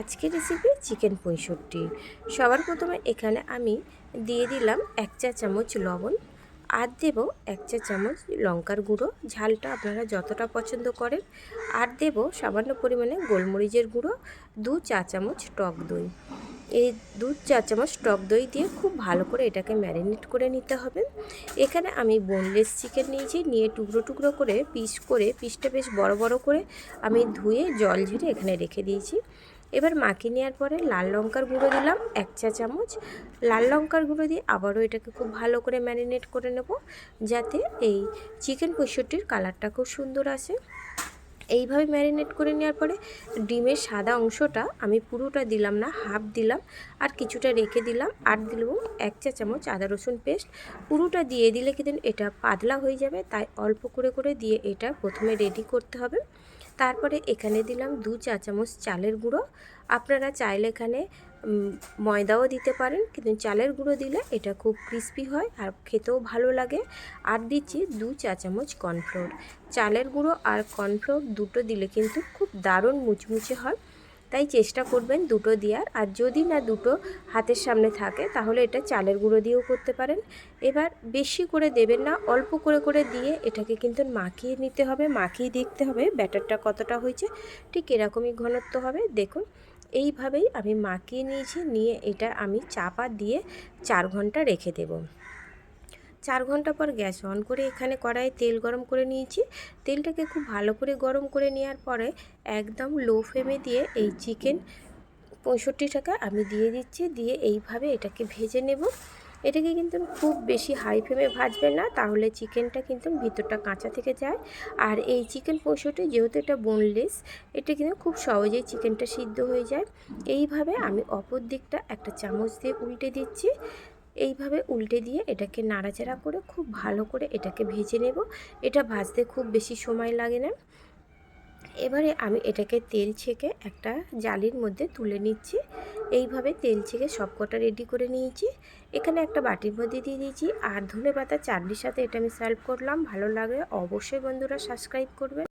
আজকের recipe chicken পঁয়ষট্টি সবার প্রথমে এখানে আমি দিয়ে দিলাম এক চা চামচ লবণ, আর দেব এক চা চামচ লঙ্কার গুঁড়ো। ঝালটা আপনারা যতটা পছন্দ করেন, আর দেব সামান্য পরিমাণে গোলমরিচের গুঁড়ো, দু চা চামচ টক দই। এই দু চা চামচ টক দই দিয়ে খুব ভালো করে এটাকে ম্যারিনেট করে নিতে হবে। এখানে আমি বোনলেস চিকেন নিয়েছি, নিয়ে টুকরো টুকরো করে পিস করে পিসটা বেশ বড় বড় করে আমি ধুয়ে জল ঝেড়ে এখানে রেখে দিয়েছি। এবার মাখিয়ে নেওয়ার পরে লাল লঙ্কার গুঁড়ো দিলাম, এক চা চামচ। লাল লঙ্কার গুঁড়ো দিয়ে আবারও এটাকে খুব ভালো করে ম্যারিনেট করে নেব, যাতে এই চিকেন পঁয়ষট্টির কালারটা খুব সুন্দর আসে। এইভাবে ম্যারিনেট করে নেওয়ার পরে ডিমের সাদা অংশটা আমি পুরোটা দিলাম না, হাফ দিলাম, আর কিছুটা রেখে দিলাম, আর দিলাম এক চা চামচ আদা রসুন পেস্ট। পুরোটা দিয়ে দিলে কিন্তু এটা পাতলা হয়ে যাবে, তাই অল্প করে করে দিয়ে এটা প্রথমে রেডি করতে হবে। তারপরে এখানে দিলাম দু চা চামচ চালের গুঁড়ো। আপনারা চাইলে এখানে ময়দাও দিতে পারেন, কিন্তু চালের গুঁড়ো দিলে এটা খুব ক্রিস্পি হয় আর খেতেও ভালো লাগে। আর দিচ্ছি দু চা চামচ কর্নফ্লোর চালের গুঁড়ো আর কর্নফ্লোর দুটো দিলে কিন্তু খুব দারুণ মুচমুচে হয়। তাই চেষ্টা করবেন দুটো দেওয়ার। আর যদি না দুটো হাতের সামনে থাকে, তাহলে এটা চালের গুঁড়ো দিয়েও করতে পারেন। এবার বেশি করে দেবেন না, অল্প করে করে দিয়ে এটাকে কিন্তু মাখিয়ে নিতে হবে, মাখিয়ে দেখতে হবে ব্যাটারটা কতটা হয়েছে। ঠিক এরকমই ঘনত্ব হবে। দেখুন, এইভাবেই আমি মাখিয়ে নিয়েছি, নিয়ে এটা আমি চাপা দিয়ে চার ঘণ্টা রেখে দেবো। চার ঘণ্টা পর গ্যাস অন করে এখানে কড়াইয়ে তেল গরম করে নিয়েছি। তেলটাকে খুব ভালো করে গরম করে নেওয়ার পরে একদম লো ফ্লেমে দিয়ে এই চিকেন পঁয়ষট্টি টাকা আমি দিয়ে দিচ্ছি, দিয়ে এইভাবে এটাকে ভেজে নেব। এটাকে কিন্তু খুব বেশি হাই ফ্লেমে ভাজবে না, তাহলে চিকেনটা কিন্তু ভিতরটা কাঁচা থেকে যায়। আর এই চিকেন পঁয়ষট্টি যেহেতু এটা বোনলেস এটা কিন্তু খুব সহজেই চিকেনটা সিদ্ধ হয়ে যায়। এইভাবে আমি অপর দিকটা একটা চামচ দিয়ে উল্টে দিচ্ছি। এইভাবে উল্টে দিয়ে এটাকে নাড়াচাড়া করে খুব ভালো করে এটাকে ভেজে নেব। এটা ভাজতে খুব বেশি সময় লাগে না। এবারে আমি এটাকে তেল ছেঁকে একটা জালির মধ্যে তুলে নিচ্ছি। এইভাবে তেল ছেঁকে সব কটা রেডি করে নিয়েছি। এখানে একটা বাটির মধ্যে দিয়ে দিয়েছি। আর ধনে পাতা চাটনির সাথে এটা আমি সার্ভ করলাম। ভালো লাগে অবশ্যই বন্ধুরা সাবস্ক্রাইব করবে